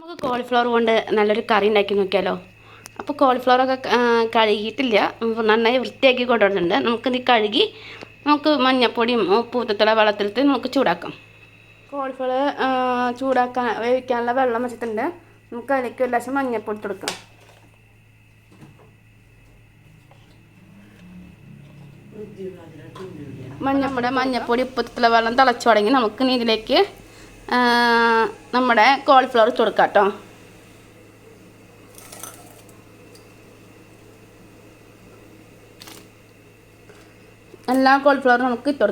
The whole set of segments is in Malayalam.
നമുക്ക് കോളിഫ്ലവർ കൊണ്ട് നല്ലൊരു കറി ഉണ്ടാക്കി നോക്കിയാലോ? അപ്പോൾ കോളിഫ്ലവറൊക്കെ കഴുകിയിട്ടില്ല. നന്നായി വൃത്തിയാക്കി കൊണ്ടുവന്നിട്ടുണ്ട്. നമുക്കിത് കഴുകി നമുക്ക് മഞ്ഞപ്പൊടിയും പൂത്തത്തുള്ള വെള്ളത്തിലിട്ട് നമുക്ക് ചൂടാക്കാം. കോളിഫ്ലവർ ചൂടാക്കാൻ വേവിക്കാനുള്ള വെള്ളം വെച്ചിട്ടുണ്ട്. നമുക്ക് അതിലേക്ക് ഒരു ലക്ഷം മഞ്ഞപ്പൊടി കൊടുക്കാം. മഞ്ഞപ്പൊടി മഞ്ഞപ്പൊടി ഉപ്പത്തുള്ള വെള്ളം തിളച്ചു തുടങ്ങി നമുക്ക് ഇതിലേക്ക് നമ്മുടെ കോളിഫ്ലവർ ഇട്ട് കേട്ടോ എല്ലാ കോളിഫ്ലവറും നമുക്ക് ഇട്ട്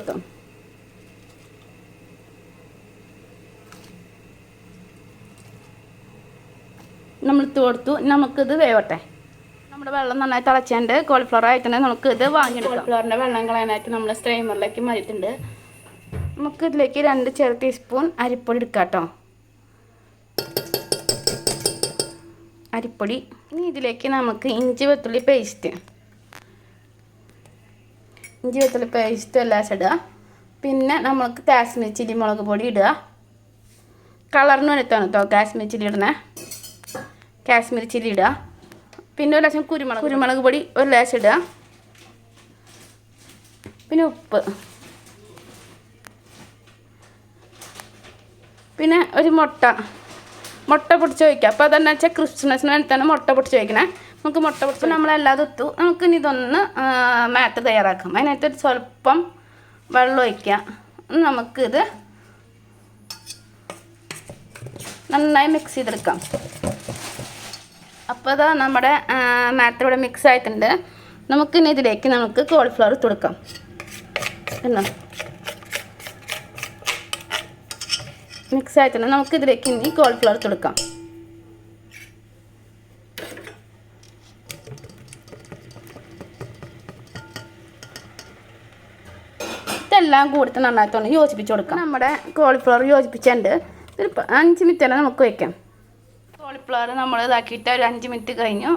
നമ്മൾ ഇട്ട് കൊടുത്തു നമുക്കിത് വേവട്ടെ. നമ്മുടെ വെള്ളം നന്നായി തിളച്ചുകൊണ്ട് കോളിഫ്ലവർ ആയിട്ടുണ്ടെങ്കിൽ നമുക്ക് ഇത് വാങ്ങിയെടുക്കാം കോളിഫ്ലവറിന്റെ വെള്ളം കളയാനായിട്ട് നമ്മൾ സ്ട്രെയിമറിലേക്ക് മാറ്റിയിട്ടുണ്ട്. നമുക്ക് ഇതിലേക്ക് രണ്ട് ചെറു ടീസ്പൂൺ അരിപ്പൊടി എടുക്കാം കേട്ടോ അരിപ്പൊടി. ഇനി ഇതിലേക്ക് നമുക്ക് ഇഞ്ചി വെത്തുള്ളി പേസ്റ്റ് ഇഞ്ചി വെത്തുള്ളി പേസ്റ്റ് എല്ലാം ഇടുക പിന്നെ നമുക്ക് കാശ്മീർ ചില്ലി മുളക് പൊടി ഇടുക. കളറിന് വേണ്ടിയിട്ടാണ് കേട്ടോ കാശ്മീർ ചില്ലി ഇടുന്നേ. കാശ്മീർ ചില്ലി ഇടുക. പിന്നെ ഒരു ലക്ഷം കുരുമുളക് കുരുമുളക് പൊടി. ഒരു ലേശം ഇടുക. പിന്നെ ഉപ്പ്. പിന്നെ ഒരു മുട്ട. മുട്ട പൊടിച്ച് വയ്ക്കുക അപ്പോൾ അതെന്നു വെച്ചാൽ ക്രിസ്മസിന് വേണ്ടിയിട്ടാണ് മുട്ട പൊടിച്ച് വയ്ക്കണേ നമുക്ക് മുട്ട പൊടിച്ച് നമ്മളെല്ലാം ഇട്ടു നമുക്ക് ഇനി ഇതൊന്ന് മാറ്റ് തയ്യാറാക്കാം. അതിനകത്ത് ഒരു സ്വല്പം വെള്ളം ഒഴിക്കുക. നമുക്കിത് നന്നായി മിക്സ് ചെയ്തെടുക്കാം. അപ്പോൾ ഇതാ നമ്മുടെ മാറ്റ് ഇവിടെ മിക്സ് ആയിട്ടുണ്ട്. നമുക്കിനി ഇതിലേക്ക് നമുക്ക് കോളിഫ്ലവർ ഇട്ട് കൊടുക്കാം. എന്നാ? മിക്സ് ആയിട്ടുണ്ട് നമുക്ക് ഇതിലേക്ക് ഇനി കോൾഫ്ലവർ കൊടുക്കാം ഇതെല്ലാം കൂടുതൽ നന്നായിട്ടൊന്ന് യോജിപ്പിച്ച് കൊടുക്കാം. നമ്മുടെ കോളിഫ്ലവർ യോജിപ്പിച്ചുണ്ട് ഒരു അഞ്ച് മിനിറ്റ് തന്നെ നമുക്ക് വയ്ക്കാം കോളിഫ്ലവർ നമ്മൾ ഇതാക്കിയിട്ട് ഒരു അഞ്ച് മിനിറ്റ് കഴിഞ്ഞു.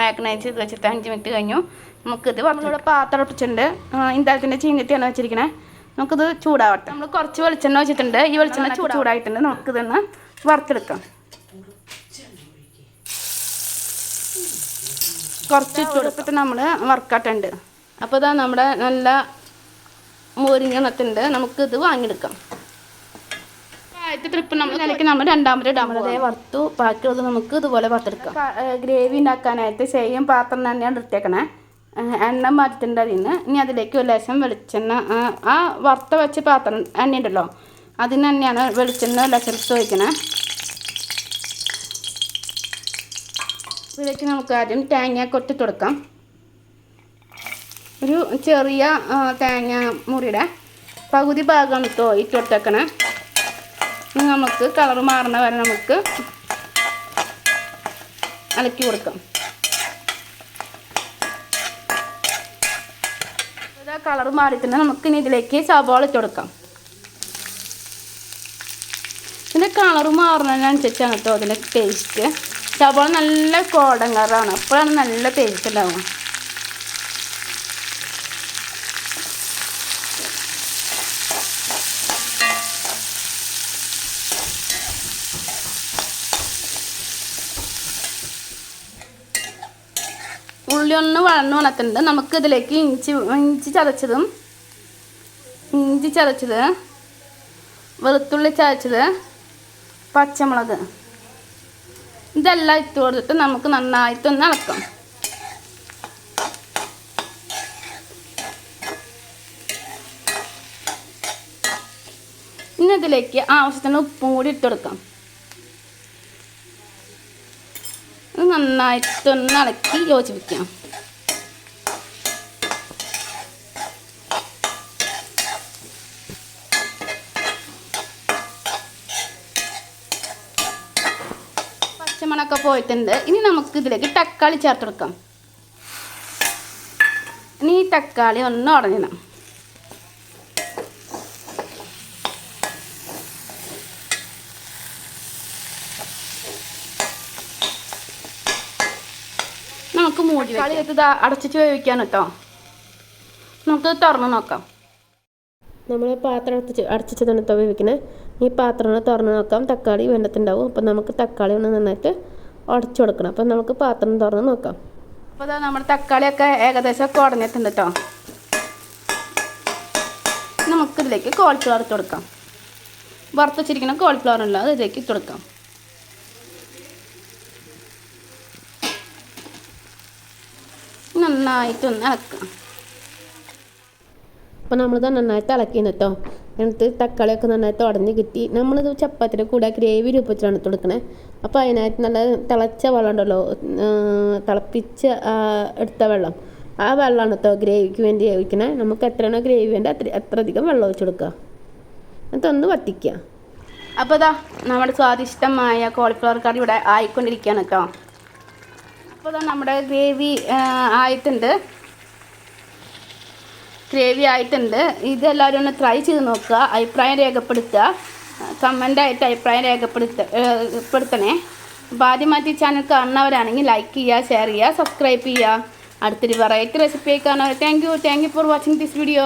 മാഗ്നൈസ് ഇത് വെച്ചിട്ട് അഞ്ച് മിനിറ്റ് കഴിഞ്ഞു. നമുക്കിത് നമ്മളിവിടെ പാത്രം ഒട്ടിച്ചിട്ടുണ്ട്. ഇന്തരത്തിന്റെ ചീനിട്ടിയാണ് വെച്ചിരിക്കണേ. നമുക്കിത് ചൂടാവട്ടെ. നമ്മൾ കുറച്ച് വെളിച്ചെണ്ണ വെച്ചിട്ടുണ്ട് ഈ വെളിച്ചെണ്ണ ചൂട് ചൂടായിട്ടുണ്ട്. നമുക്കിതൊന്ന് വറുത്തെടുക്കാം. കുറച്ച് ചൂടത്തിട്ട് നമ്മൾ വറുക്കാട്ടുണ്ട്. അപ്പോൾ ഇതാ നമ്മുടെ നല്ല മോരിങ്ങണത്തുണ്ട് നമുക്കിത് വാങ്ങിയെടുക്കാം. ആദ്യത്തെ ട്രിപ്പ് നമ്മൾ നിലയ്ക്ക് നമ്മൾ രണ്ടാമത് അതേ വറുത്തു. ബാക്കിയുള്ളത് നമുക്ക് ഇതുപോലെ വറുത്തെടുക്കാം. ഗ്രേവി ഉണ്ടാക്കാനായിട്ട് സെയിം പാത്രം തന്നെയാണ് എടുത്തേക്കണേ. എണ്ണ മാറ്റിട്ടുണ്ട് അതിൽ നിന്ന് ഇനി അതിലേക്ക് ഒരു ലേശം വെളിച്ചെണ്ണ ആ, വറുത്ത വെച്ച പാത്രം എണ്ണ ഉണ്ടല്ലോ അതിന് തന്നെയാണ് വെളിച്ചെണ്ണ ലേശം ചോദിക്കണേ ഇതിലേക്ക് നമുക്ക് ആദ്യം തേങ്ങ കൊട്ടി തുടക്കാം. ഒരു ചെറിയ തേങ്ങ മുറിയുടെ പകുതി ഭാഗമാണ് തോ ഇട്ട് കൊടുത്തേക്കണേ. നമുക്ക് കളർ മാറുന്ന വരെ നമുക്ക് അലക്കി കൊടുക്കാം. കളർ മാറിയിട്ടുണ്ട് നമുക്കിനി ഇതിലേക്ക് സവാള ഇട്ട് കൊടുക്കാം. ഇതിന്റെ കളർ മാറുന്നതിനനുസരിച്ചാണ് കേട്ടോ അതിന്റെ ടേസ്റ്റ് സവാള നല്ല കോടൻ കളറാണ് അപ്പോഴാണ് നല്ല ടേസ്റ്റ് ഉണ്ടാവുക. ഉള്ളി ഒന്ന് വളർന്നു വളർത്തുന്നുണ്ട് നമുക്ക് ഇതിലേക്ക് ഇഞ്ചി ഇഞ്ചി ചതച്ചതും ഇഞ്ചി ചതച്ചത് വെളുത്തുള്ളി ചതച്ചത് പച്ചമുളക്. ഇതെല്ലാം ഇട്ട് കൊടുത്തിട്ട് നമുക്ക് നന്നായിട്ടൊന്ന് ഇളക്കാം. ഇനി ഇതിലേക്ക് ആവശ്യത്തിന് ഉപ്പും കൂടി ഇട്ട് കൊടുക്കാം. ഇത് നന്നായിട്ടൊന്ന് ഇളക്കി യോജിപ്പിക്കാം. പച്ചമണൊക്കെ പോയിട്ടുണ്ട്. ഇനി നമുക്ക് ഇതിലേക്ക് തക്കാളി ചേർത്ത് കൊടുക്കാം. ഇനി ഈ തക്കാളി ഒന്ന് ഉടഞ്ഞണം നമുക്ക് മൂടി കളി എടുത്ത് അടച്ചിട്ട് വേവിക്കാൻ കേട്ടോ. നമുക്ക് തുറന്ന് നോക്കാം. നമ്മൾ പാത്രം അടച്ച് അടച്ചിട്ട് തന്നെ വേവിക്കണേ ഈ പാത്രം തുറന്ന് നോക്കാം. തക്കാളി വെണ്ടത്തുണ്ടാവും. അപ്പം നമുക്ക് തക്കാളി ഒന്ന് നന്നായിട്ട് ഉടച്ചു കൊടുക്കണം. അപ്പം നമുക്ക് പാത്രം തുറന്ന് നോക്കാം. അപ്പോൾ ഇതാ നമ്മുടെ തക്കാളിയൊക്കെ ഏകദേശം ഒക്കെ ഉടഞ്ഞിട്ടുണ്ട് കേട്ടോ നമുക്കിതിലേക്ക് കോളിഫ്ലവർ ഇട്ട് കൊടുക്കാം. വറുത്ത് വെച്ചിരിക്കുന്ന കോളിഫ്ലവർ ഉള്ള അത് ഇതിലേക്ക് ഇട്ട് കൊടുക്കാം. നന്നായിട്ടൊന്ന് ഇളക്കാം. അപ്പോൾ നമ്മളിത് നന്നായിട്ട് ഇളക്കിന്ന് കേട്ടോ എന്നിട്ട് തക്കാളിയൊക്കെ നന്നായിട്ട് ഉടഞ്ഞ് കിട്ടി. നമ്മളിത് ചപ്പാത്തിയുടെ കൂടെ ഗ്രേവി രൂപത്തിലാണ് കൊടുക്കണേ അപ്പോൾ അതിനകത്ത് നല്ല തിളച്ച വെള്ളം ഉണ്ടല്ലോ തിളപ്പിച്ച് എടുത്ത വെള്ളം. ആ വെള്ളമാണ് കേട്ടോ ഗ്രേവിക്ക് വേണ്ടി ഒഴിക്കണേ നമുക്ക് എത്രയാണോ ഗ്രേവി വേണ്ട അത്ര അത്ര അധികം വെള്ളം ഒഴിച്ചു കൊടുക്കുക എന്നിട്ടൊന്ന് വറ്റിക്കുക അപ്പോൾ ഇതാ നമ്മുടെ സ്വാദിഷ്ടമായ കോളിഫ്ലവർ കറി ഇവിടെ ആയിക്കൊണ്ടിരിക്കുകയാണ് കേട്ടോ അപ്പോൾ നമ്മുടെ ഗ്രേവി ആയിട്ടുണ്ട്. ഗ്രേവി ആയിട്ടുണ്ട്. ഇത് എല്ലാവരും ഒന്ന് ട്രൈ ചെയ്ത് നോക്കുക. അഭിപ്രായം രേഖപ്പെടുത്തുക. കമന്റായിട്ട് അഭിപ്രായം രേഖപ്പെടുത്ത പെടുത്തണേ. അപ്പോൾ ആദ്യമായിട്ട് ചാനൽ കാണുന്നവരാണെങ്കിൽ ലൈക്ക് ചെയ്യുക ഷെയർ ചെയ്യുക സബ്സ്ക്രൈബ് ചെയ്യുക. അടുത്തൊരു വെറൈറ്റി റെസിപ്പി കാണാൻ thank you thank you for watching this video